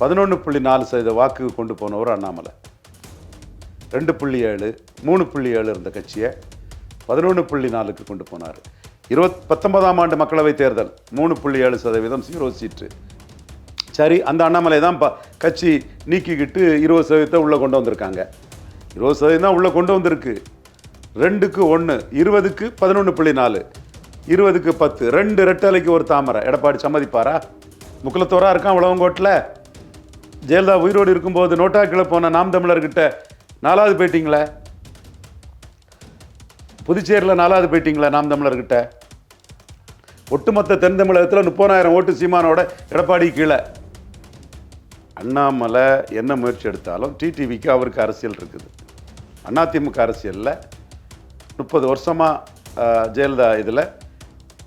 பதினொன்று புள்ளி நாலு சதவீத வாக்கு கொண்டு போனவர் அண்ணாமலை. ரெண்டு புள்ளி ஏழு மூணு புள்ளி ஏழு இருந்த கட்சியை பதினொன்று புள்ளி நாலுக்கு கொண்டு போனார். இருபத் பத்தொன்பதாம் ஆண்டு மக்களவைத் தேர்தல் மூணு புள்ளி ஏழு சதவீதம் ஜீரோ சீட்டு. சரி அந்த அண்ணாமலை தான் ப கட்சி நீக்கிக்கிட்டு இருபது சதவீதத்தை உள்ளே கொண்டு வந்திருக்காங்க. இருபது சதவீதம் தான் உள்ளே கொண்டு வந்திருக்கு. ரெண்டுக்கு ஒன்று இருபதுக்கு பதினொன்று புள்ளி நாலு இருபதுக்கு பத்து ரெண்டு ரெட்டலைக்கு ஒரு தாமரை. எடப்பாடி சம்மதிப்பாரா? முக்குலத்தோரா இருக்கான் உழவங்கோட்டில் ஜெயலலிதா உயிரோடு இருக்கும்போது நோட்டாக்கில் போன நாம் தமிழர்கிட்ட நாலாவது போயிட்டீங்களே புதுச்சேரியில் நாலாவது போயிட்டீங்களா நாம் தமிழர்கிட்ட? ஒட்டுமொத்த தென் தமிழகத்தில் முப்பதாயிரம் ஓட்டு சீமானோட எடப்பாடி கீழே. அண்ணாமலை என்ன முயற்சி எடுத்தாலும் டிடிவிக்கு அவருக்கு அரசியல் இருக்குது. அதிமுக அரசியலில் முப்பது வருஷமாக ஜெயலலிதா இதில்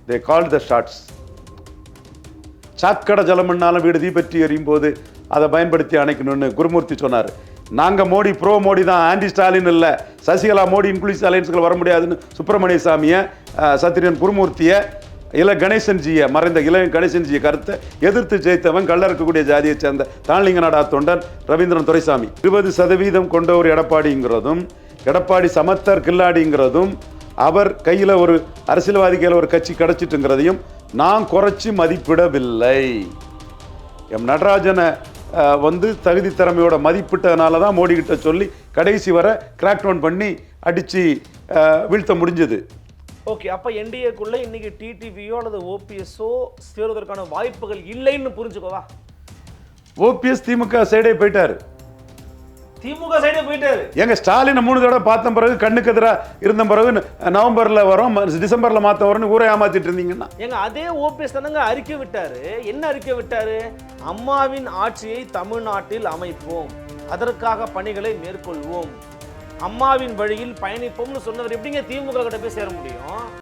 தே கால் த ஷார்ட்ஸ் சாக்கடை ஜலம்னாலும் வீடு தீபற்றி எரியும் போது அதை பயன்படுத்தி அணைக்கணும்னு குருமூர்த்தி சொன்னார். நாங்கள் மோடி ப்ரோ மோடி தான் ஆன்டி ஸ்டாலின் இல்லை. சசிகலா மோடி இன்க்ளூசிவ் அலையன்ஸ்கள் வர முடியாதுன்னு சுப்பிரமணிய சாமியை சத்திரியன் குருமூர்த்தியை இள கணேசன்ஜியை மறைந்த இள கணேசன்ஜியை கருத்தை எதிர்த்து ஜெயித்தவன் கள்ள இருக்கக்கூடிய ஜாதியைச் சேர்ந்த தான்லிங்க நாடா தொண்டன் ரவீந்திரன் துரைசாமி. இருபது சதவீதம் கொண்ட ஒரு எடப்பாடிங்கிறதும் எடப்பாடி சமத்தர் கில்லாடிங்கிறதும் அவர் கையில் ஒரு அரசியல்வாதி கையில் ஒரு கட்சி கிடச்சிட்டுங்கிறதையும் நான் குறைச்சி மதிப்பிடவில்லை. எம் நடராஜனை வந்து தகுதி திறமையோட மதிப்பிட்டதுனால தான் மோடி கிட்ட சொல்லி கடைசி வரை கிராக் டவுன் பண்ணி அடித்து வீழ்த்த முடிஞ்சது. ஓகே அப்ப என்டிஏக்குள்ள இன்னைக்கு டிடிவியோ அல்லது ஓபிஎஸ்ஓ சேருவதற்கான வாய்ப்புகள் இல்லைன்னு புரிஞ்சுக்கோவா? ஓபிஎஸ் திமுக சைடே போயிட்டாரு. திமுக சைடே போயிட்டாரு. எங்க ஸ்டாலினை மூணு தடவை பார்த்த பிறகு கண்ணுக்கு எதிராக இருந்த பிறகு நவம்பரில் வரும் டிசம்பரில் மாற்ற வரும்னு ஊரை ஏமாத்திட்டு இருந்தீங்கன்னா? ஏங்க அதே ஓபிஎஸ் தானங்க அறிக்கை விட்டாரு. என்ன அறிக்கை விட்டாரு? அம்மாவின் ஆட்சியை தமிழ்நாட்டில் அமைப்போம். அதற்காக பணிகளை மேற்கொள்வோம். அம்மாவின் வழியில் பயணிப்போம்னு சொன்னவர் எப்படிங்க திமுக கிட்ட போய் சேர முடியும்?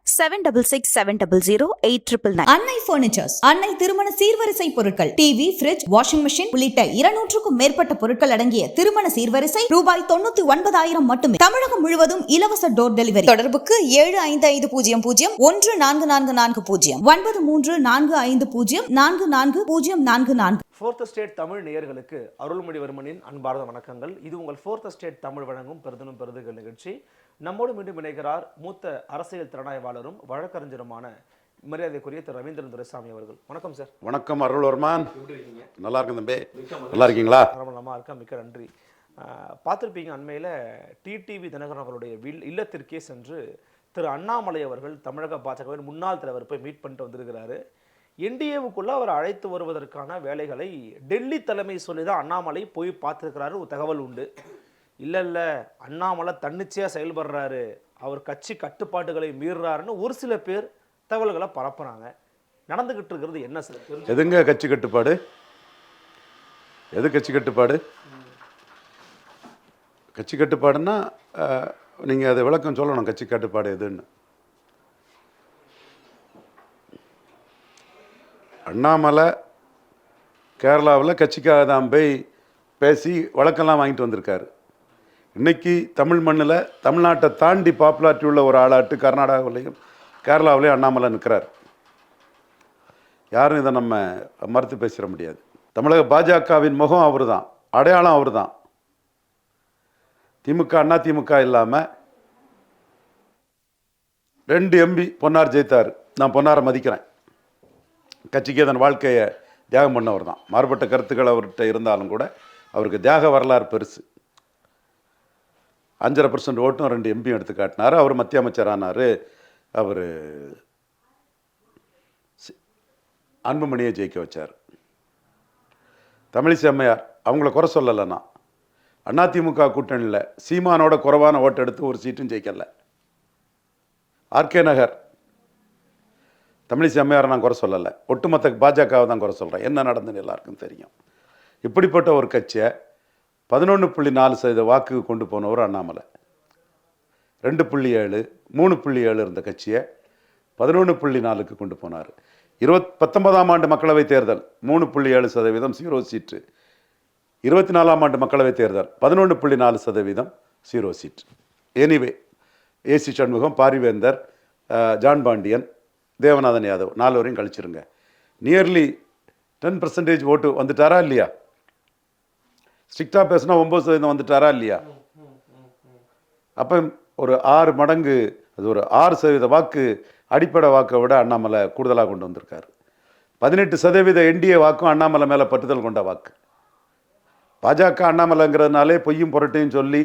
seven double six seven double zero eight triple nine Annai furnitures Annai திருமண சீர்வரிசை பொருட்கள் டிவி ஃபிரிட்ஜ் வாஷிங் மிஷின் உள்ளிட்ட இருநூற்றுக்கும் மேற்பட்ட பொருட்கள் அடங்கிய திருமண சீர்வரிசை ரூபாய் தொண்ணூத்தி ஒன்பதாயிரம் மட்டுமே. தமிழகம் முழுவதும் இலவச டோர் டெலிவரி தொடர்புக்கு ஏழு ஐந்து ஐந்து பூஜ்ஜியம் பூஜ்ஜியம் ஒன்று நான்கு நான்கு நான்கு பூஜ்ஜியம் ஒன்பது மூன்று நான்கு ஐந்து பூஜ்ஜியம் நான்கு நான்கு பூஜ்ஜியம் நான்கு நான்கு. ஃபோர்த் ஸ்டேட் தமிழ் நேயர்களுக்கு அருள்மொழிவர்மனின் அன்பார்ந்த வணக்கங்கள். இது உங்கள் ஃபோர்த் ஸ்டேட் தமிழ் வழங்கும் பெருதனும் பெருதுகள் நிகழ்ச்சி. நம்மோடு மீண்டும் இணைகிறார் மூத்த அரசியல் திறனாய்வாளரும் வழக்கறிஞருமான மரியாதைக்குரிய திரு ரவீந்திரன் துரைசாமி அவர்கள். வணக்கம் சார் வணக்கம் அருள்வர்மான் நல்லா இருக்கும் தம்பி. நல்லா இருக்கீங்களா? பரவலமாக இருக்க மிக்க நன்றி. பார்த்திருப்பீங்க அண்மையில் டிடிவி தினகரன் அவருடைய வில் இல்லத்திற்கே சென்று திரு அண்ணாமலை அவர்கள் தமிழக பாஜகவின் முன்னாள் தலைவர் போய் மீட் பண்ணிட்டு வந்திருக்கிறாரு. என்டிஏவுக்குள்ள அவர் அழைத்து வருவதற்கான வேலைகளை டெல்லி தலைமை சொல்லி தான் அண்ணாமலை போய் பார்த்துருக்கிறாரு ஒரு தகவல் உண்டு. இல்லை இல்லை அண்ணாமலை தன்னிச்சையாக செயல்படுறாரு. அவர் கட்சி கட்டுப்பாட்டுகளை மீறுறாருன்னு ஒரு சில பேர் தகவல்களை பரப்புறாங்க. நடந்துகிட்டு இருக்கிறது என்ன சார் எதுங்க கட்சி கட்டுப்பாடு? எது கட்சி கட்டுப்பாடு? கட்சி கட்டுப்பாடுன்னா நீங்கள் அதை விளக்கம் சொல்லணும் கட்சி கட்டுப்பாடு எதுன்னு. அண்ணாமலை கேரளாவில் கட்சிக்காக தான் போய் பேசி வழக்கெல்லாம் வாங்கிட்டு வந்திருக்காரு. இன்னைக்கு தமிழ் மண்ணில் தமிழ்நாட்டை தாண்டி பாப்புலாரிட்டி உள்ள ஒரு ஆளாட்டு கர்நாடகாவிலையும் கேரளாவிலையும் அண்ணாமலை நிற்கிறார். யாரும் இதை நம்ம மறுத்து பேசிட முடியாது. தமிழக பாஜகவின் முகம் அவர் தான் அடையாளம் அவர் தான் திமுக அண்ணா திமுக இல்லாமல் ரெண்டு எம்பி பொன்னார் ஜெயித்தார். நான் பொன்னாரை மதிக்கிறேன். கட்சிக்கு அதன் வாழ்க்கையை தியாகம் பண்ணவர் தான் மாறுபட்ட கருத்துக்கள் அவர்கிட்ட இருந்தாலும் கூட அவருக்கு தியாக வரலாறு பெருசு. அஞ்சரை பர்சன்ட் ஓட்டும் ரெண்டு எம்பியும் எடுத்து காட்டினார். அவர் மத்திய அமைச்சர் ஆனார் அவர் அன்புமணியை ஜெயிக்க வச்சார். தமிழிசை அம்மையார் அவங்கள குறை சொல்லலை நான் அதிமுக கூட்டணியில் சீமானோட குறைவான ஓட்டு எடுத்து ஒரு சீட்டும் ஜெயிக்கல. ஆர்கே நகர் தமிழிசை அம்மையாரை நான் குறை சொல்லலை. ஒட்டுமொத்த பாஜகவை தான் குறை சொல்கிறேன் என்ன நடந்துன்னு எல்லாருக்கும் தெரியும். இப்படிப்பட்ட ஒரு கட்சியை பதினொன்று புள்ளி நாலு சதவீத வாக்கு கொண்டு போனவர் அண்ணாமலை. ரெண்டு புள்ளி ஏழு மூணு புள்ளி ஏழு இருந்த கட்சியை பதினொன்று புள்ளி நாலுக்கு கொண்டு போனார். இருபத் பத்தொன்பதாம் ஆண்டு மக்களவைத் தேர்தல் மூணு புள்ளி ஏழு சதவீதம் சீரோ சீட்டு. இருபத்தி நாலாம் ஆண்டு மக்களவைத் தேர்தல் பதினொன்று புள்ளி நாலு சதவீதம் zero seat anyway AC Shanmugam Parivendhar John Pandian Devanathan Yadav நாலு வரையும் கழிச்சிருங்க. நியர்லி டென் பர்சன்டேஜ் ஓட்டு வந்துட்டாரா இல்லையா? ஸ்ட்ரிக்டாக பேசினா ஒம்பது சதவீதம் வந்துட்டாரா இல்லையா? அப்போ ஒரு ஆறு மடங்கு அது ஒரு ஆறு சதவீத வாக்கு அடிப்படை வாக்கை விட அண்ணாமலை கூடுதலாக கொண்டு வந்திருக்காரு. பதினெட்டு சதவீத என்டிஏ வாக்கும் அண்ணாமலை மேலே பற்றுதல் கொண்ட வாக்கு. பாஜக அண்ணாமலைங்கிறதுனாலே பொய்யும் புரட்டையும் சொல்லி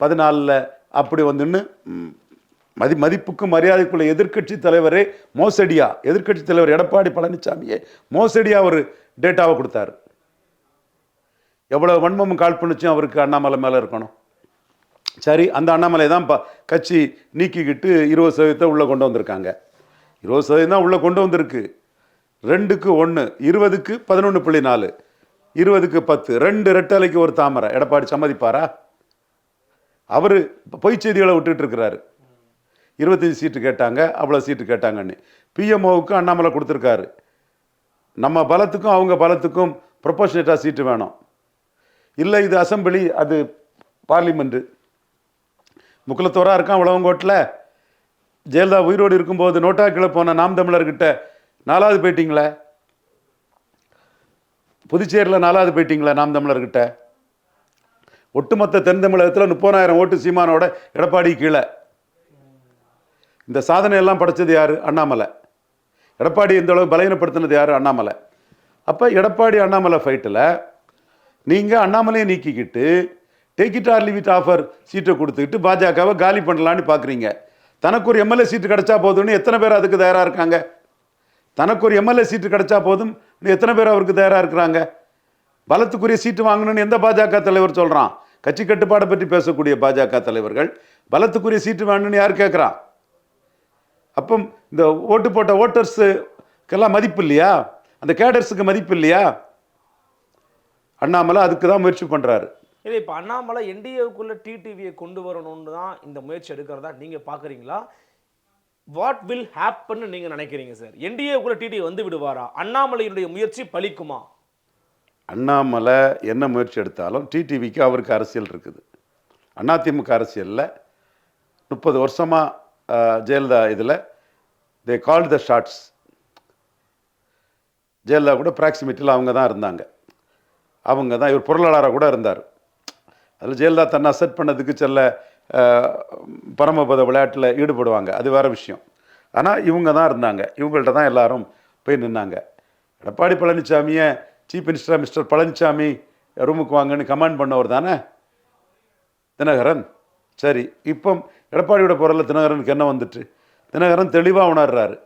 பதினாலில் அப்படி வந்துன்னு மதி மதிப்புக்கும் மரியாதைக்குள்ள எதிர்க்கட்சி தலைவரே மோசடியா? எதிர்க்கட்சி தலைவர் எடப்பாடி பழனிசாமியே மோசடியா ஒரு டேட்டாவை கொடுத்தாரு. எவ்வளோ வன்மமும் காழ்ப்புணர்ச்சியும் அவருக்கு அண்ணாமலை மேலே இருக்கணும். சரி அந்த அண்ணாமலை தான் ப கட்சி நீக்கிக்கிட்டு இருபது சதவீதத்தை உள்ளே கொண்டு வந்திருக்காங்க. இருபது சதவீதம் தான் உள்ளே கொண்டு வந்திருக்கு. ரெண்டுக்கு ஒன்று இருபதுக்கு பதினொன்று புள்ளி நாலு இருபதுக்கு பத்து ரெண்டு ரெட்டலைக்கு ஒரு தாமரை. எடப்பாடி சம்மதிப்பாரா? அவர் பொய் செய்திகளை விட்டுட்டு இருக்கிறாரு. இருபத்தஞ்சி சீட்டு கேட்டாங்க அவ்வளோ சீட்டு கேட்டாங்கன்னு. பிஎம்ஓவுக்கும் அண்ணாமலை கொடுத்துருக்காரு. நம்ம பலத்துக்கும் அவங்க பலத்துக்கும் ப்ரொபோஷனேட்டாக சீட்டு வேணும். இல்லை இது அசம்பிளி அது பார்லிமெண்ட்டு முக்குலத்தோரா இருக்கான் உழவங்கோட்டில். ஜெயலலிதா உயிரோடு இருக்கும்போது நோட்டாக்கில் போன நாம் தமிழர்கிட்ட நாலாவது போயிட்டீங்களே புதுச்சேரியில் நாலாவது போயிட்டீங்களே நாம் தமிழர்கிட்ட? ஒட்டுமொத்த தென் தமிழகத்தில் முப்பதாயிரம் ஓட்டு சீமானோட எடப்பாடி கீழே. இந்த சாதனையெல்லாம் படைச்சது யார்? அண்ணாமலை. எடப்பாடி இந்த அளவு பலகீனப்படுத்தினது யார்? அண்ணாமலை. அப்போ எடப்பாடி அண்ணாமலை ஃபைட்டில் நீங்கள் அண்ணாமலையை நீக்கிக்கிட்டு take it or leave it offer சீட்டை கொடுத்துக்கிட்டு பாஜகவை காலி பண்ணலான்னு பார்க்குறீங்க தனக்கு ஒரு எம்எல்ஏ சீட்டு கிடைச்சா போதும்னு எத்தனை பேர் அதுக்கு தயாராக இருக்காங்க? தனக்கு ஒரு எம்எல்ஏ சீட்டு கிடைச்சா போதும் எத்தனை பேர் அவருக்கு தயாராக இருக்கிறாங்க? பலத்துக்குரிய சீட்டு வாங்கணும்னு எந்த பாஜக தலைவர் சொல்கிறான் கட்சி கட்டுப்பாடை பற்றி பேசக்கூடிய பாஜக தலைவர்கள் பலத்துக்குரிய சீட்டு வேணும்னு யார் கேட்குறான் அப்போ இந்த ஓட்டு போட்ட ஓட்டர்ஸுக்கெல்லாம் மதிப்பு இல்லையா? அந்த கேடர்ஸுக்கு மதிப்பு இல்லையா? அண்ணாமலை அதுக்கு தான் முயற்சி பண்ணுறாரு இல்லை இப்போ அண்ணாமலை என்டிஏவுக்குள்ள டிடிவியை கொண்டு வரணும்னு தான் இந்த முயற்சி எடுக்கிறதா நீங்கள் பார்க்குறீங்களா வாட் வில் ஹேப்பன்னு நீங்கள் நினைக்கிறீங்க சார் என்டிஏவுக்குள்ள டிடிவி வந்து விடுவாரா? அண்ணாமலையினுடைய முயற்சி பலிக்குமா? அண்ணாமலை என்ன முயற்சி எடுத்தாலும் டிடிவிக்கு அவருக்கு அரசியல் இருக்குது. அதிமுக அரசியலில் முப்பது வருஷமாக ஜெயலலிதா இதில் தே கால் த ஷார்ட்ஸ் ஜெயலலிதா கூட ப்ராக்சிமிட்டியில் அவங்க தான் இருந்தாங்க. அவங்க தான் இவர் பொருளாளராக கூட இருந்தார். அதில் ஜெயலலிதா தன்னை அசெட் பண்ணதுக்கு செல்ல பரமபத விளையாட்டில் ஈடுபடுவாங்க. அது வேறு விஷயம். ஆனால் இவங்க தான் இருந்தாங்க. இவங்கள்ட்ட தான் எல்லாரும் போய் நின்னாங்க. எடப்பாடி பழனிசாமியை சீஃப் மினிஸ்டர் மிஸ்டர் பழனிசாமி ரூமுக்கு வாங்கன்னு கமாண்ட் பண்ணவர் தானே? தினகரன். சரி இப்போ எடப்பாடியோட குரலில் தினகரனுக்கு என்ன வந்துட்டு? தினகரன் தெளிவாக உணர்றாரு.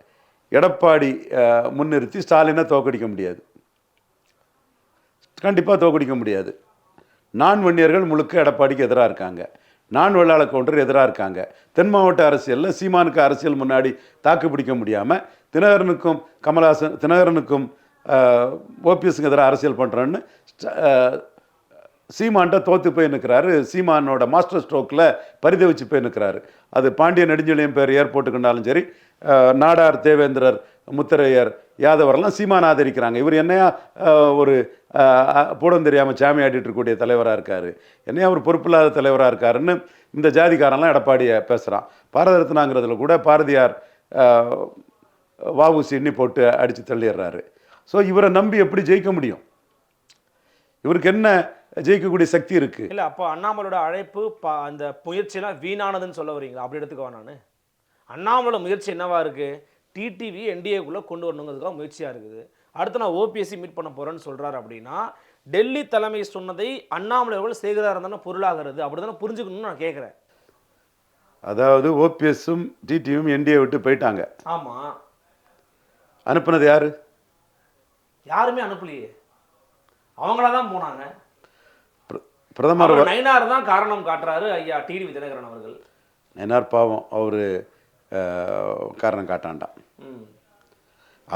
எடப்பாடி முன்னிறுத்தி ஸ்டாலினை தோக்கடிக்க முடியாது. கண்டிப்பாக தோக்கடிக்க முடியாது. நான் வன்னியர்கள் முழுக்க எடப்பாடிக்கு எதிராக இருக்காங்க. நான் வெள்ளாள கவுண்டர் எதிராக இருக்காங்க. தென் மாவட்ட அரசியலில் சீமானுக்கு அரசியல் முன்னாடி தாக்கு பிடிக்க முடியாமல் தினகரனுக்கும் கமலஹாசன் தினகரனுக்கும் ஓபிஎஸ்க்கு எதிராக அரசியல் பண்ணுறேன்னு சீமான்ட்ட தோத்து போய் நிற்கிறாரு சீமானோட மாஸ்டர் ஸ்ட்ரோக்கில் பரிதவிச்சு போய் நிற்கிறாரு அது பாண்டிய நெடுஞ்செழியம் பேர் ஏர்போர்ட்டுக்குனாலும் சரி நாடார் தேவேந்திரர் முத்தரையர் யாதவரெல்லாம் சீமான் ஆதரிக்கிறாங்க. இவர் என்னையா ஒரு பூடம் தெரியாமல் சாமி ஆடிட்டு இருக்கக்கூடிய தலைவராக இருக்கார். என்னையா ஒரு பொறுப்பில்லாத தலைவராக இருக்காருன்னு இந்த ஜாதிக்காரெல்லாம் எடப்பாடியை பேசுகிறான் பாரத ரத்னாங்கிறதுல கூட பாரதியார் அஹ், வஉசி எண்ணி போட்டு அடித்து தள்ளிடுறாரு. ஸோ இவரை நம்பி எப்படி ஜெயிக்க முடியும்? இவருக்கு என்ன ஜெயிக்கக்கூடிய சக்தி இருக்குது இல்லை அப்போ அண்ணாமலையோட அழைப்பு அந்த முயற்சியெல்லாம் வீணானதுன்னு சொல்ல வரீங்களா? அப்படி எடுத்துக்கவா நான்? அண்ணாமலை முயற்சி என்னவா இருக்கு? டிடிவி என்டிஏக்குள்ளே கொண்டு வரணுங்கிறதுக்காக முயற்சியாக இருக்குது. அடுத்து நான் ஓபிஎஸ்சி மீட் பண்ண போகிறேன்னு சொல்கிறாரு அப்படின்னா டெல்லி தலைமை சொன்னதை அண்ணாமலை அவர்கள் செய்கிறதா இருந்தாலும் பொருளாகிறது? அப்படி தானே புரிஞ்சுக்கணும்னு நான் கேட்குறேன் அதாவது ஓபிஎஸும் டிடியும் என்டிஏ விட்டு போயிட்டாங்க. ஆமாம் அனுப்புனது யாரு? யாருமே அனுப்பலையே. அவங்களா தான் போனாங்க. பிரதமர் நயினார் தான் காரணம் காட்டுறாரு ஐயா டிடிவி தினகரன் அவர்கள். என்ஆர் பாவம் அவர் காரணம் காட்டாண்டான்.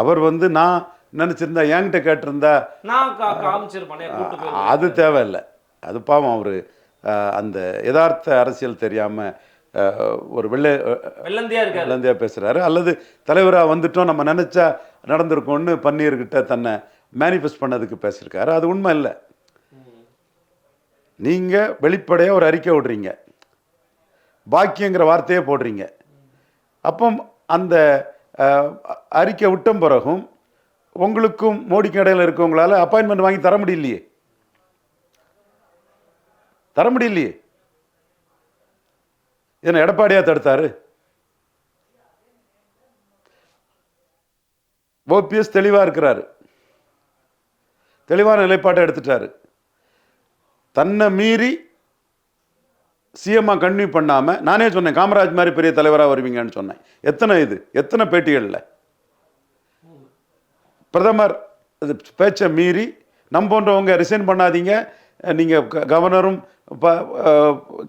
அவர் வந்து நான் நினச்சிருந்தா என்கிட்ட கேட்டிருந்தா அது தேவையில்லை. அது பாவம் அவர் அந்த யதார்த்த அரசியல் தெரியாமல் ஒரு வெள்ளை வெள்ளந்தியா இருக்காரு. குழந்தையா பேசுகிறாரு அல்லது தலைவராக வந்துட்டோம் நம்ம நினச்சா நடந்திருக்கோம்னு பன்னீர்கிட்ட தன்னை மேனிஃபெஸ்ட் பண்ணதுக்கு பேசியிருக்காரு. அது உண்மை இல்லை. நீங்கள் வெளிப்படையாக ஒரு அறிக்கை விடுறீங்க பாக்கியங்கிற வார்த்தையே போடுறீங்க. அப்போ அந்த அறிக்கை விட்ட பிறகும் உங்களுக்கும் மோடிக்கு இடையில் இருக்கவங்களால அப்பாயின்மெண்ட் வாங்கி தர முடியலையே. தர முடியலையே. என்ன எடப்பாடியாக தடுத்தாரு? ஓபிஎஸ் தெளிவாக இருக்கிறாரு. தெளிவான நிலைப்பாட்டை எடுத்துட்டாரு. தன்னை மீறி சிஎம்மா கன்வியூ பண்ணாமல் நானே சொன்னேன் காமராஜ் மாதிரி பெரிய தலைவராக வருவீங்கன்னு சொன்னேன். எத்தனை இது? எத்தனை பேட்டிகளில்? பிரதமர் இது பேச்சை மீறி நம் போன்றவங்க ரிசைன் பண்ணாதீங்க. நீங்கள் கவர்னரும்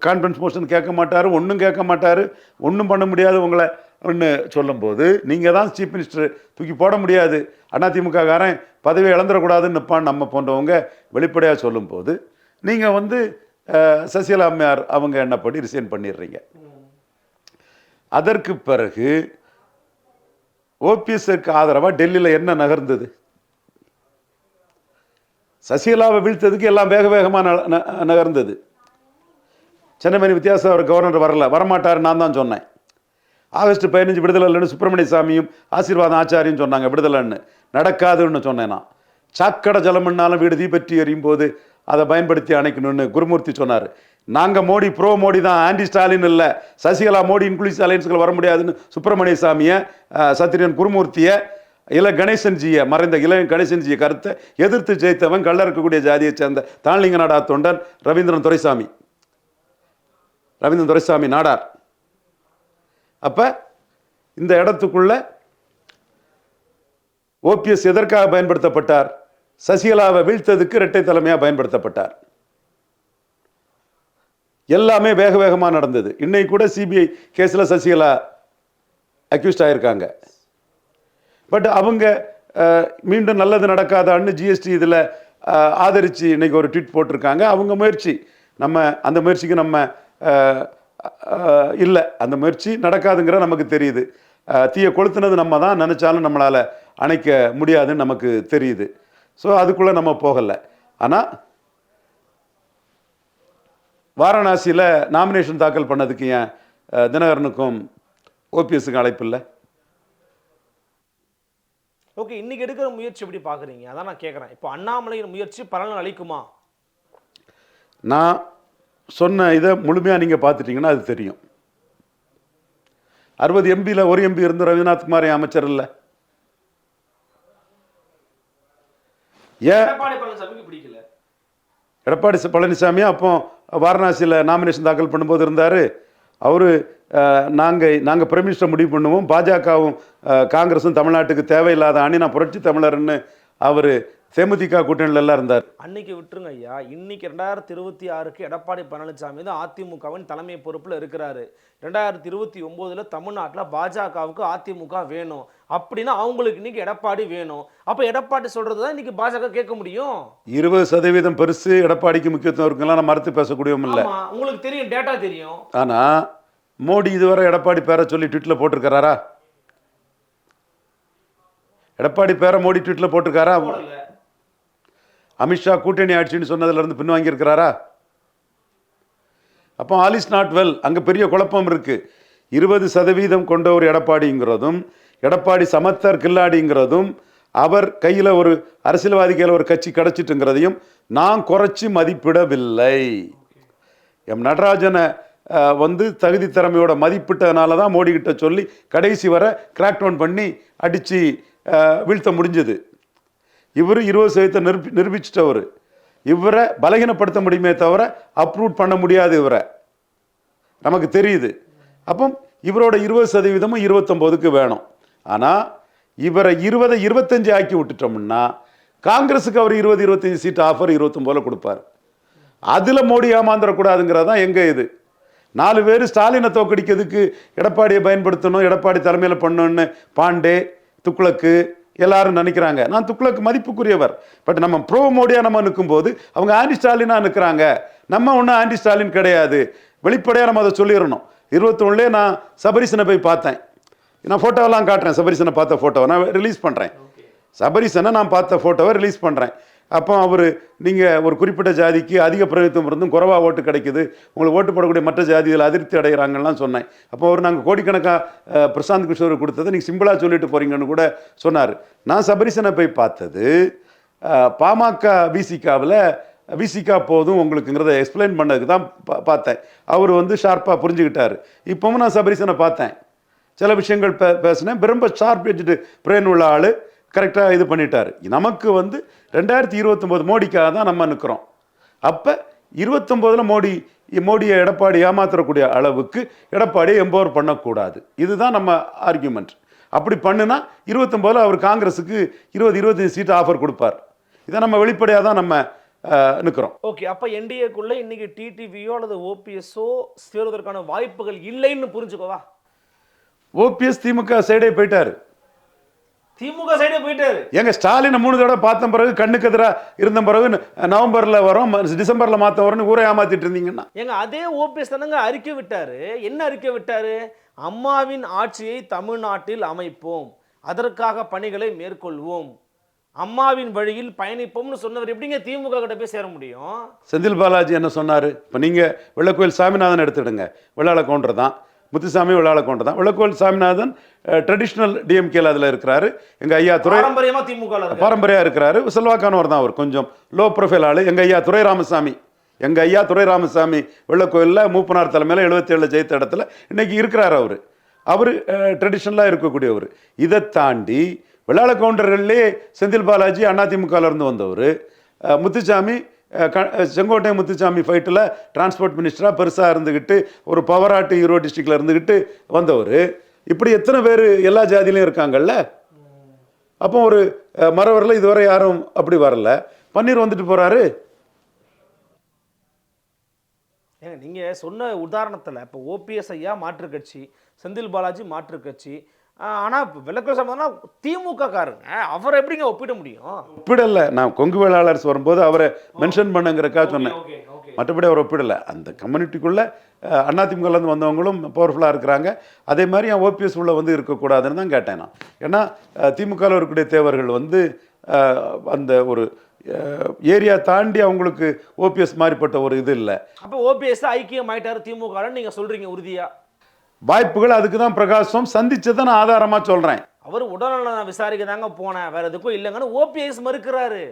கான்ஃபரன்ஸ் மோஷன் கேட்க மாட்டார் ஒன்றும் கேட்க மாட்டார் ஒன்றும் பண்ண முடியாது உங்களை ஒன்று சொல்லும்போது நீங்கள் தான் சீஃப் மினிஸ்டர் தூக்கி போட முடியாது. அதிமுக காரன் பதவி இழந்துடக்கூடாதுன்னு நிற்பான் நம்ம போன்றவங்க வெளிப்படையாக சொல்லும்போது நீங்கள் வந்து அஹ், சசிகலா அம்மையார் அவங்க என்னப்படி ரிசைன் பண்ணிடுறீங்க. அதற்கு பிறகு ஓபிஎஸ்க்கு ஆதரவாக டெல்லியில் என்ன நகர்ந்தது? சசிகலாவை வீழ்த்ததுக்கு எல்லாம் வேக வேகமாக நகர்ந்தது. சென்னைமணி வித்தியாசம் அவர் கவர்னர் வரல. வரமாட்டார் நான் தான் சொன்னேன். ஆகஸ்ட் பதினஞ்சு விடுதலை இல்லைன்னு சுப்பிரமணிய சாமியும் ஆசீர்வாதம் ஆச்சாரியும் சொன்னாங்க விடுதலைன்னு. நடக்காதுன்னு சொன்னேன் நான். சாக்கடை ஜலம்னாலும் வீடு தீப்பற்றி எறியும் போது அதை பயன்படுத்தி அணைக்கணும்னு குருமூர்த்தி சொன்னார். நாங்கள் மோடி ப்ரோ மோடி தான் ஆன்டி ஸ்டாலின் இல்லை. சசிகலா மோடி இன்க்ளூசிவ் அலையன்ஸ்கள் வர முடியாதுன்னு சுப்பிரமணிய சாமியை சத்திரியன் குருமூர்த்தியை இள கணேசன்ஜியை மறைந்த இள கணேசன்ஜியை கருத்தை எதிர்த்து ஜெயித்தவன் கள்ள இருக்கக்கூடிய ஜாதியை சேர்ந்த தான்லிங்க நாடா தொண்டன் ரவீந்திரன் துரைசாமி. ரவீந்திரன் துரைசாமி நாடார். அப்போ இந்த இடத்துக்குள்ள ஓபிஎஸ் எதற்காக பயன்படுத்தப்பட்டார்? சசிகலாவை வீழ்த்ததுக்கு இரட்டை தலைமையாக பயன்படுத்தப்பட்டார். எல்லாமே வேக வேகமாக நடந்தது. இன்னைக்கு கூட சிபிஐ கேஸில் சசிகலா அக்யூஸ்ட் ஆகியிருக்காங்க பட் அவங்க மீண்டும் நல்லது நடக்காதான்னு ஜிஎஸ்டி இதில் ஆதரித்து இன்னைக்கு ஒரு ட்வீட் போட்டிருக்காங்க. அவங்க முயற்சி நம்ம அந்த முயற்சிக்கு நம்ம இல்லை. அந்த முயற்சி நடக்காதுங்கிற நமக்கு தெரியுது. தீயை கொளுத்துனது நம்ம தான் நினச்சாலும் நம்மளால் அணைக்க முடியாதுன்னு நமக்கு தெரியுது. ஸோ அதுக்குள்ளே நம்ம போகலை. ஆனால் வாரணாசியில் நாமினேஷன் தாக்கல் பண்ணதுக்கு ஏன் தினகரனுக்கும் ஓபிஎஸ்க்கு அழைப்பு இல்லை? ஓகே இன்னைக்கு எடுக்கிற முயற்சி எப்படி பாக்குறீங்க? அதான் நான் கேட்குறேன் இப்போ அண்ணாமலையின் முயற்சி பலன் அளிக்குமா? நான் சொன்ன இதை முழுமையாக நீங்கள் பார்த்துட்டீங்கன்னா அது தெரியும். அறுபது எம்பியில் ஒரு எம்பி இருந்து ரவீந்திரநாத் குமார் அமைச்சர் இல்லை. ஏன்? எடப்பாடி பழனிசாமி அப்போ வாரணாசியில் நாமினேஷன் தாக்கல் பண்ணும்போது இருந்தார். அவர் நாங்கள் நாங்கள் பிரைம் மினிஸ்டர் முடிவு பண்ணுவோம். பாஜகவும் காங்கிரஸும் தமிழ்நாட்டுக்கு தேவையில்லாத அணி நான் புரட்சி தமிழர்னு அவர் தேமுதிக கூட்டணியில எல்லாம் இருந்தார். அன்னைக்கு விட்டுருங்க ஐயா. இன்னைக்கு ரெண்டாயிரத்தி இருபத்தி ஆறுக்கு எடப்பாடி பழனிசாமி தான் அதிமுகவின் தலைமை பொறுப்பில் இருக்கிறாரு. ரெண்டாயிரத்தி இருபத்தி ஒம்போதுல தமிழ்நாட்டில் பாஜகவுக்கு அதிமுக வேணும். அப்படின்னா அவங்களுக்கு இன்னைக்கு எடப்பாடி வேணும். அப்போ எடப்பாடி சொல்றது தான் இன்னைக்கு பாஜக கேட்க முடியும்? இருபது சதவீதம் பெருசு எடப்பாடிக்கு முக்கியத்துவம் இருக்குலாம் நான் மறுத்து பேசக்கூடியவும் இல்லை. உங்களுக்கு தெரியும் டேட்டா தெரியும். ஆனால் மோடி இதுவரை எடப்பாடி பேரை சொல்லி ட்வீட்டில் போட்டிருக்காரா? எடப்பாடி பேரை மோடி ட்வீட்டில் போட்டிருக்காரா? அமித்ஷா கூட்டணி ஆட்சின்னு சொன்னதுலேருந்து பின் வாங்கியிருக்கிறாரா அப்போ ஆல் இஸ் நாட் வெல் அங்கே பெரிய குழப்பம் இருக்கு. இருபது சதவீதம் கொண்ட ஒரு எடப்பாடிங்கிறதும் எடப்பாடி சமத்தர் கில்லாடிங்கிறதும் அவர் கையில் ஒரு அரசியல்வாதி கையில் ஒரு கட்சி கிடச்சிட்டுங்கிறதையும் நான் குறைச்சி மதிப்பிடவில்லை. எம் நடராஜனை வந்து தகுதி திறமையோட மதிப்பிட்டதுனால தான் மோடி சொல்லி கடைசி வரை கிராக் டவுன் பண்ணி அடித்து வீழ்த்த முடிஞ்சது. இவர் இருபது சதவீதத்தை நிரூபி நிரூபிச்சிட்டவர். இவரை பலகீனப்படுத்த முடியுமே தவிர அப்ரூவ் பண்ண முடியாது இவரை. நமக்கு தெரியுது. அப்போ இவரோட இருபது சதவீதமும் இருபத்தொம்போதுக்கு வேணும். ஆனால் இவரை இருபதை இருபத்தஞ்சு ஆக்கி விட்டுட்டோம்னா காங்கிரஸுக்கு அவர் இருபது இருபத்தஞ்சு சீட்டு ஆஃபர் இருபத்தொம்போதில் கொடுப்பார். அதில் மோடி ஏமாந்துடக்கூடாதுங்கிறது தான் எங்கே இது? நாலு பேர் ஸ்டாலினை தோக்கடிக்கிறதுக்கு எடப்பாடியை பயன்படுத்தணும் எடப்பாடி தலைமையில் பண்ணணும்னு பாண்டே துக்ளக்கு எல்லாரும் நினைக்கிறாங்க. நான் துக்ளக் மதிப்புக்குரியவர். பட் நம்ம ப்ரோ மோடியாக நம்ம நிற்கும்போது அவங்க ஆன்டி ஸ்டாலினாக நிற்கிறாங்க நம்ம ஒன்றும் ஆன்டி ஸ்டாலின் கிடையாது. வெளிப்படையாக நம்ம அதை சொல்லிடணும். இருபத்தொன்னுலே நான் சபரிசனை போய் பார்த்தேன். நான் ஃபோட்டோவெல்லாம் காட்டுறேன். சபரிசனை பார்த்த ஃபோட்டோவை நான் ரிலீஸ் பண்ணுறேன் சபரிசனை நான் பார்த்த ஃபோட்டோவை ரிலீஸ் பண்ணுறேன் அப்போ அவர் நீங்கள் ஒரு குறிப்பிட்ட ஜாதிக்கு அதிக பிரதித்துவம் இருந்தும் குறைவாக ஓட்டு கிடைக்குது. உங்களுக்கு ஓட்டு போடக்கூடிய மற்ற ஜாதிகள் அதிருப்தி அடைகிறாங்கலாம் சொன்னேன். அப்போ அவர் நாங்கள் கோடிக்கணக்காக பிரசாந்த் கிஷோர் கொடுத்ததை நீங்கள் சிம்பிளாக சொல்லிட்டு போகிறீங்கன்னு கூட சொன்னார். நான் சபரிசனை போய் பார்த்தது பாமக விசிகாவில் விசிகா போதும் உங்களுக்குங்கிறத எக்ஸ்பிளைன் பண்ணதுக்கு தான் பா பார்த்தேன். அவர் வந்து ஷார்ப்பாக புரிஞ்சுக்கிட்டாரு. இப்போவும் நான் சபரிசனை பார்த்தேன். சில விஷயங்கள் பே பேசினேன். ரொம்ப ஷார்ப் எஜ்டு பிரேன் உள்ள ஆள் கரெக்டாக இது பண்ணிட்டார். நமக்கு வந்து ரெண்டாயிரத்தி இருபத்தொம்போது மோடிக்காக தான் நம்ம நிற்கிறோம் அப்போ இருபத்தொம்போதில் மோடி மோடியை எடப்பாடி ஏமாத்தக்கூடிய அளவுக்கு எடப்பாடியை எம்பவர் பண்ணக்கூடாது. இதுதான் நம்ம ஆர்கியூமெண்ட் அப்படி பண்ணுனா இருபத்தொம்போதில் அவர் காங்கிரஸுக்கு இருபது இருபத்தஞ்சு சீட்டு ஆஃபர் கொடுப்பார். இதை நம்ம வெளிப்படையாக தான் நம்ம நிற்கிறோம் ஓகே அப்போ என்டிஏக்குள்ளே இன்னைக்கு டிடிவியோ அல்லது ஓபிஎஸ்ஓ சேருவதற்கான வாய்ப்புகள் இல்லைன்னு புரிஞ்சுக்கோவா? ஓபிஎஸ் திமுக சைடே போயிட்டாரு. திமுக சைடே போயிட்டாரு. எங்க ஸ்டாலினை மூணு தடவை பார்த்த பிறகு கண்ணுக்கு எதிராக இருந்த பிறகு நவம்பர்ல வரும் டிசம்பர்ல மாத்த வரும்னு ஊரை ஏமாத்திட்டு இருந்தீங்கன்னா? ஏங்க அதே ஓபிஎஸ் தானங்க அறிக்கை விட்டாரு. என்ன அறிக்கை விட்டாரு? அம்மாவின் ஆட்சியை தமிழ்நாட்டில் அமைப்போம். அதற்காக பணிகளை மேற்கொள்வோம். அம்மாவின் வழியில் பயணிப்போம்னு சொன்னவர் எப்படிங்க திமுக கிட்ட போய் சேர முடியும்? செந்தில் பாலாஜி என்ன சொன்னாரு? இப்போ நீங்க வெள்ளக்கோயில் சாமிநாதன் எடுத்துடுங்க. வெள்ளாள கவுண்டர் தான். முத்துசாமி கவுண்டர் தான். வெள்ளக்கோயில் சாமிநாதன் ட்ரெடிஷ்னல் டிஎம்கேல அதில் இருக்கிறாரு. எங்க ஐயா துறை திமுக ல இருக்கு பாரம்பரியா இருக்கிறாரு. செல்வாக்கானவர் தான் அவர் கொஞ்சம் லோ ப்ரொஃபைல் ஆளு. எங்க ஐயா துரை ராமசாமி எங்க ஐயா துரை ராமசாமி வெள்ளக்கோயிலில் மூப்பனார் தலைமையில் எழுபத்தேழு ஜெயித்த இடத்துல இன்னைக்கு இருக்கிறார் அவர். அவர் ட்ரெடிஷ்னலாக இருக்கக்கூடியவர். இதை தாண்டி வெள்ளாள கவுண்டர்கள்லேயே செந்தில் பாலாஜி அதிமுகல இருந்து வந்தவர். முத்துசாமி செங்கோட்டை முத்துசாமி ஃபைட்டில் டிரான்ஸ்போர்ட் மினிஸ்டராக பெருசாக இருந்துக்கிட்டு ஒரு பவராட்டு ஈரோடு டிஸ்ட்ரிக்டில் இருந்துக்கிட்டு வந்தவர். இப்படி எத்தனை பேர் எல்லா ஜாதியிலையும் இருக்காங்கல்ல? அப்போ ஒரு மறவரில் இதுவரை யாரும் அப்படி வரல. பன்னீர் வந்துட்டு போகிறாரு ஏங்க நீங்கள் சொன்ன உதாரணத்தில் இப்போ ஓபிஎஸ் ஐயா மாற்றுக் கட்சி செந்தில் பாலாஜி மாற்றுக்கட்சி கட்சி ஆஹ் ஆனா விளக்க சம்பந்தம்னா திமுக காருங்க அவரை எப்படிங்க ஒப்பிட முடியும்? ஒப்பிடல. நான் கொங்கு வேளாளர்ஸ் வரும்போது அவரை மென்ஷன் பண்ணுங்கிறக்கா சொன்னேன். மற்றபடி அவர் ஒப்பிடல. அந்த கம்யூனிட்டிக்குள்ள அதிமுகலேருந்து வந்தவங்களும் பவர்ஃபுல்லாக இருக்கிறாங்க. அதே மாதிரி என் ஓபிஎஸ் உள்ள வந்து இருக்கக்கூடாதுன்னு தான் கேட்டேன் நான். ஏன்னா திமுகவில் இருக்கக்கூடிய தேவர்கள் வந்து அந்த ஒரு ஏரியா தாண்டி அவங்களுக்கு ஓபிஎஸ் மாதிரிப்பட்ட ஒரு இது இல்லை. அப்போ ஓபிஎஸ் ஐக்கியம் ஆயிட்டாரு திமுக நீங்க சொல்றீங்க உறுதியா? வாய்ப்புகள் அதுக்கு தான் பிரகாசம். சந்திச்சதை நான் ஆதாரமாக சொல்கிறேன் அவர் உடல்நலம் விசாரிக்க தாங்க போனேன். வேற எதுக்கும் இல்லைங்கன்னு ஓபிஎஸ் மறுக்கிறாரு.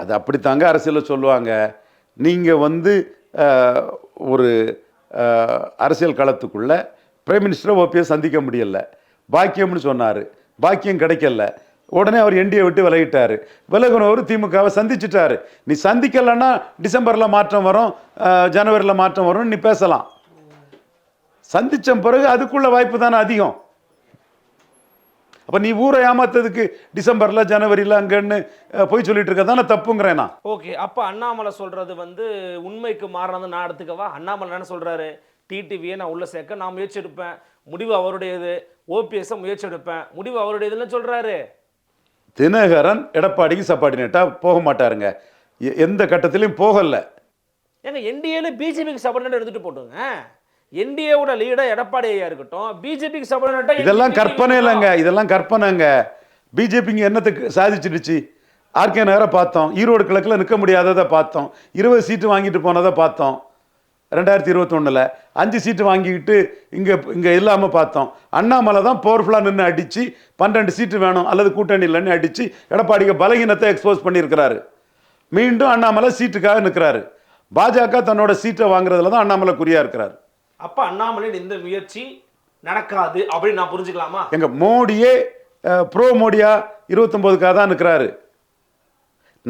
அது அப்படித்தாங்க அரசியலில் சொல்லுவாங்க. நீங்கள் வந்து ஒரு அரசியல் களத்துக்குள்ள பிரைம் மினிஸ்டரை ஓபிஎஸ் சந்திக்க முடியல. பாக்கியம்னு சொன்னார். பாக்கியம் கிடைக்கல. உடனே அவர் என்டிஏ விட்டு விலகிட்டாரு. விலகுனவர் திமுகவை சந்திச்சிட்டாரு. நீ சந்திக்கலைன்னா டிசம்பரில் மாற்றம் வரும் ஜனவரியில் மாற்றம் வரும்னு நீ பேசலாம். சந்திச்ச பிறகு அதுக்குள்ள வாய்ப்பு தானே அதிகம். அப்போ நீ ஊரை ஏமாத்ததுக்கு டிசம்பரில் ஜனவரியில் அங்கன்னு போய் சொல்லிட்டு இருக்க தானே தப்புங்கிறேன் நான். ஓகே அப்போ அண்ணாமலை சொல்றது வந்து உண்மைக்கு மாறினது நான் எடுத்துக்கவா? அண்ணாமலை என்ன சொல்றாரு? டிடிவியை நான் உள்ள சேர்க்க நான் முயற்சி எடுப்பேன். முடிவு அவருடையது. ஓபிஎஸ் முயற்சி எடுப்பேன். முடிவு அவருடையதுன்னு சொல்றாரு. தினகரன் எடப்பாடிக்கு சப்பார்டினேட்டாக போக மாட்டாருங்க. எந்த கட்டத்திலையும் போகல. ஏங்க என்டிஏல பிஜேபிக்கு சபர்டினேட் எடுத்துட்டு போட்டுங்க. என்டிஏவோட லீடர் எடப்பாடி ஐயா இருக்கட்டும் பிஜேபிக்கு சபர்டினேட்டா இதெல்லாம் கற்பனை இல்லைங்க இதெல்லாம் கற்பனைங்க. பிஜேபிங்க என்னத்துக்கு சாதிச்சிடுச்சு? ஆர்கே நகரை பார்த்தோம். ஈரோடு கிழக்கில் நிற்க முடியாததை பார்த்தோம். இருபது சீட்டு வாங்கிட்டு போனதை பார்த்தோம். ரெண்டாயிரத்தி இருபத்தொன்னில் அஞ்சு சீட்டு வாங்கிக்கிட்டு இங்கே இங்கே இல்லாமல் பார்த்தோம். அண்ணாமலை தான் பவர்ஃபுல்லாக நின்று அடித்து பன்னெண்டு சீட்டு வேணும் அல்லது கூட்டணி இல்லைன்னு அடித்து எடப்பாடிக்கு பலகீனத்தை எக்ஸ்போஸ் பண்ணியிருக்கிறாரு. மீண்டும் அண்ணாமலை சீட்டுக்காக நிற்கிறாரு பாஜக தன்னோட சீட்டை வாங்குறதுல தான் அண்ணாமலை குறியா இருக்கிறாரு. அப்ப அண்ணாமலையின் இந்த முயற்சி நடக்காது அப்படின்னு நான் புரிஞ்சுக்கலாமா? எங்க மோடியே ப்ரோ மோடியா இருபத்தொம்போதுக்காக தான் இருக்கிறாரு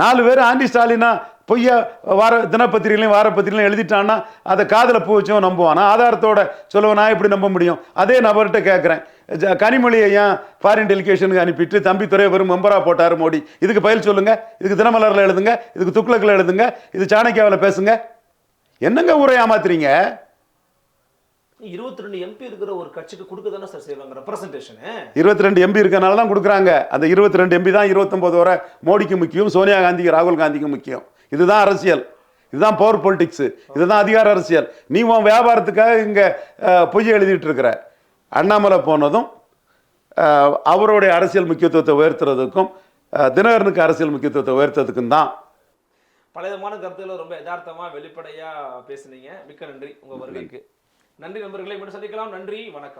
நாலு பேர் ஆண்டி ஸ்டாலினா பொய்யா வார தினப்பத்திரிகையிலையும் வாரப்பத்திரிகையிலையும் எழுதிட்டான்னா அதை காதில் பூ வச்சோம் நம்புவானா. ஆதாரத்தோட சொல்லுவேன் நான் எப்படி நம்ப முடியும்? அதே நபர்கிட்ட கேட்குறேன் கனிமொழியை ஏன் ஃபாரின் டெலிகேஷனுக்கு அனுப்பிட்டு தம்பி துறை வெறும் மெம்பராக போட்டார் மோடி? இதுக்கு பயில் சொல்லுங்க இதுக்கு தினமலரில் எழுதுங்க இதுக்கு துக்ளக்கில் எழுதுங்க இது சாணக்கியாவில் பேசுங்க. என்னங்க ஊரை ஏமாத்துறீங்க? இருபத்தி ரெண்டு எம்பி இருக்கிற ஒரு கட்சிக்கு கொடுக்க தானே சார் செய்வாங்க ரெப்ரசன்டேஷனு இருபத்தி ரெண்டு எம்பி இருக்கனால தான் கொடுக்குறாங்க. அந்த இருபத்தி ரெண்டு எம்பி தான் இருபத்தொம்போது வரை மோடிக்கு முக்கியம் சோனியா காந்திக்கு ராகுல் காந்திக்கு முக்கியம். இதுதான் அரசியல். இதுதான் பவர் பொலிட்டிக்ஸ் இதுதான் அதிகார அரசியல். நீ உன் வியாபாரத்துக்காக இங்கே பொய் எழுதிட்டு இருக்கிற. அண்ணாமலை போனதும் அவருடைய அரசியல் முக்கியத்துவத்தை உயர்த்துறதுக்கும் தினகரனுக்கு அரசியல் முக்கியத்துவத்தை உயர்த்துறதுக்கும் தான். பலவிதமான கருத்துக்களை ரொம்ப யதார்த்தமா வெளிப்படையா பேசுனீங்க. மிக்க நன்றி. உங்க வருகைக்கு. நன்றி நண்பர்களை மீண்டும் சந்திக்கலாம். நன்றி வணக்கம்.